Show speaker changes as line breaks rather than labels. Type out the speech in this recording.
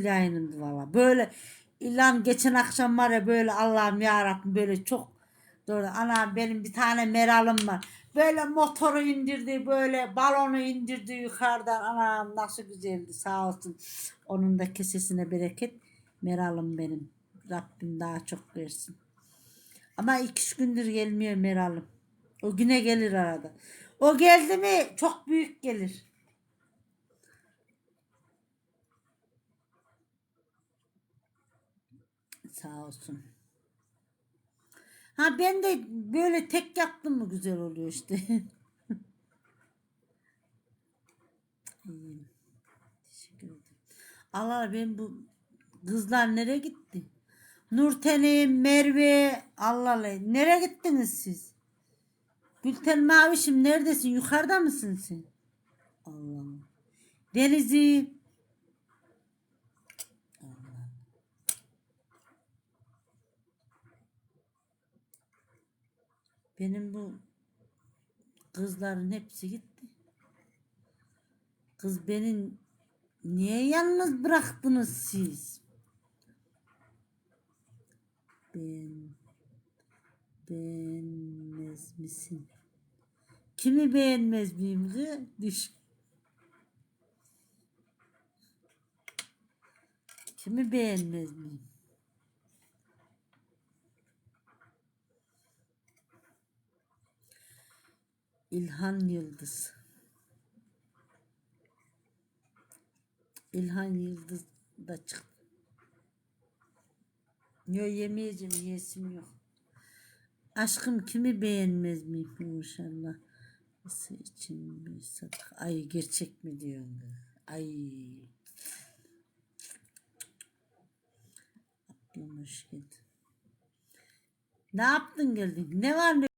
güzel yayınımdı valla. Böyle ilan geçen akşam var ya böyle Allah'ım ya Rabbim böyle çok doğru. Ana benim bir tane meralım var. Böyle motoru indirdi böyle balonu indirdi yukarıdan. Anam nasıl güzeldi sağ olsun. Onun da kesesine bereket. Meralım benim. Rabbim daha çok versin. Ama iki gündür gelmiyor Meral'ım. O güne gelir arada. O geldi mi çok büyük gelir. Sağ olsun. Ha ben de böyle tek yaptım mı güzel oluyor işte. Teşekkür ederim. Allah ben bu kızlar nereye gitti? Nurtenim, Merve, Allah Allah. Nereye gittiniz siz? Gülten Mavişim neredesin? Yukarıda mısın sen? Allah. Deniz'i. Allah. Benim bu kızların hepsi gitti. Kız beni niye yalnız bıraktınız siz? Ben beğenmez misin? Kimi beğenmez miyim kız? Düş. Kimi beğenmez miyim? İlhan Yıldız. İlhan Yıldız da çıktı. Yok yemeyeceğim yesim yok. Aşkım kimi beğenmez miyim inşallah. Nasıl için bir sadık. Ay gerçek mi diyorsun? Ay. Aklım hoş geldin. Ne yaptın geldin? Ne var ne